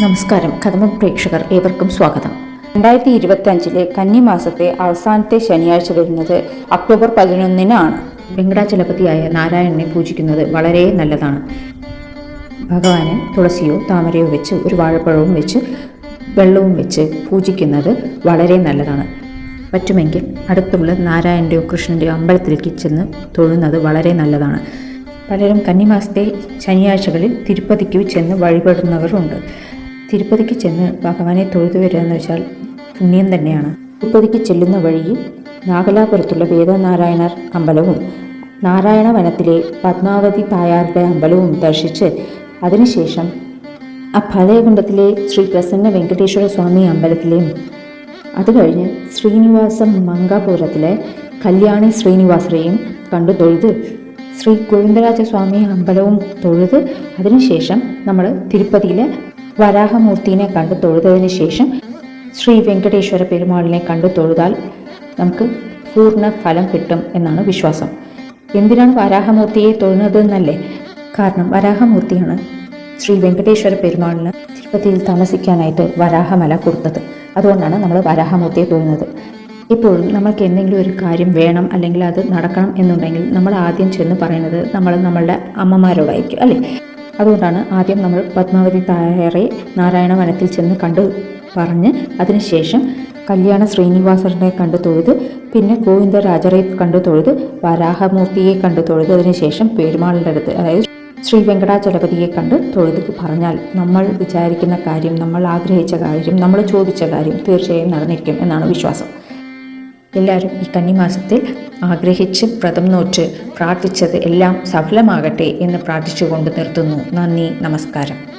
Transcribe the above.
നമസ്കാരം. കഥമ പ്രേക്ഷകർ ഏവർക്കും സ്വാഗതം. രണ്ടായിരത്തി ഇരുപത്തി അഞ്ചിലെ കന്നിമാസത്തെ അവസാനത്തെ ശനിയാഴ്ച വരുന്നത് ഒക്ടോബർ പതിനൊന്നിനാണ്. വെങ്കടാചലപതിയായ നാരായണനെ പൂജിക്കുന്നത് വളരെ നല്ലതാണ്. ഭഗവാന് തുളസിയോ താമരയോ വെച്ച് ഒരു വാഴപ്പഴവും വെച്ച് വെള്ളവും വെച്ച് പൂജിക്കുന്നത് വളരെ നല്ലതാണ്. പറ്റുമെങ്കിൽ അടുത്തുള്ള നാരായണന്റെയോ കൃഷ്ണന്റെയോ അമ്പലത്തിലേക്ക് ചെന്ന് തൊഴുന്നത് വളരെ നല്ലതാണ്. പലരും കന്നിമാസത്തെ ശനിയാഴ്ചകളിൽ തിരുപ്പതിക്ക് ചെന്ന് വഴിപെടുന്നവരുണ്ട്. തിരുപ്പതിക്ക് ചെന്ന് ഭഗവാനെ തൊഴുതു വരിക എന്ന് വെച്ചാൽ പുണ്യം തന്നെയാണ്. തിരുപ്പതിക്ക് ചെല്ലുന്ന വഴിയിൽ നാഗലാപുരത്തുള്ള വേദനാരായണർ അമ്പലവും നാരായണ വനത്തിലെ പത്മാവതി തായാറുടെ അമ്പലവും ദർശിച്ച് അതിനുശേഷം ആ ഫലയകുണ്ടത്തിലെ ശ്രീ പ്രസന്ന വെങ്കടേശ്വര സ്വാമി അമ്പലത്തിലെയും അത് കഴിഞ്ഞ് ശ്രീനിവാസം മംഗാപുരത്തിലെ കല്യാണി ശ്രീനിവാസരെയും കണ്ടു തൊഴുത് ശ്രീ ഗോവിന്ദരാജസ്വാമി അമ്പലവും തൊഴുത് അതിനുശേഷം നമ്മൾ തിരുപ്പതിയിലെ വരാഹമൂർത്തിനെ കണ്ടു തൊഴുതതിന് ശേഷം ശ്രീ വെങ്കടേശ്വര പെരുമാളിനെ കണ്ടു തൊഴുതാൽ നമുക്ക് പൂർണ ഫലം കിട്ടും എന്നാണ് വിശ്വാസം. എന്തിനാണ് വരാഹമൂർത്തിയെ തൊഴുന്നത് എന്നല്ലേ കാരണം വരാഹമൂർത്തിയാണ് ശ്രീ വെങ്കടേശ്വര പെരുമാളിന് തിരുപ്പതിയിൽ താമസിക്കാനായിട്ട് വരാഹമല കൊടുത്തത്. അതുകൊണ്ടാണ് നമ്മൾ വരാഹമൂർത്തിയെ തൊഴുന്നത്. ഇപ്പോഴും നമ്മൾക്ക് എന്തെങ്കിലും ഒരു കാര്യം വേണം അല്ലെങ്കിൽ അത് നടക്കണം എന്നുണ്ടെങ്കിൽ നമ്മൾ ആദ്യം ചെന്ന് പറയുന്നത് നമ്മൾ നമ്മളുടെ അമ്മമാരോടായിരിക്കും അല്ലേ? അതുകൊണ്ടാണ് ആദ്യം നമ്മൾ പത്മാവതി തായറെ നാരായണ വനത്തിൽ ചെന്ന് കണ്ടു പറഞ്ഞ് അതിനുശേഷം കല്യാണ ശ്രീനിവാസറിനെ കണ്ടു തൊഴുത് പിന്നെ ഗോവിന്ദ രാജറെ കണ്ടു തൊഴുത് വരാഹമൂർത്തിയെ കണ്ടു തൊഴുത് അതിനുശേഷം പെരുമാളിന്റെ അടുത്ത് അതായത് ശ്രീ വെങ്കടാചലപതിയെ കണ്ട് തൊഴുത് പറഞ്ഞാൽ നമ്മൾ വിചാരിക്കുന്ന കാര്യം നമ്മൾ ആഗ്രഹിച്ച കാര്യം നമ്മൾ ചോദിച്ച കാര്യം തീർച്ചയായും നടന്നിരിക്കും എന്നാണ് വിശ്വാസം. എല്ലാവരും ഈ കന്നിമാസത്തിൽ ആഗ്രഹിച്ച് വ്രതം നോറ്റ് പ്രാർത്ഥിച്ചത് എല്ലാം സഫലമാകട്ടെ എന്ന് പ്രാർത്ഥിച്ചുകൊണ്ട് നിർത്തുന്നു. നന്ദി നമസ്കാരം.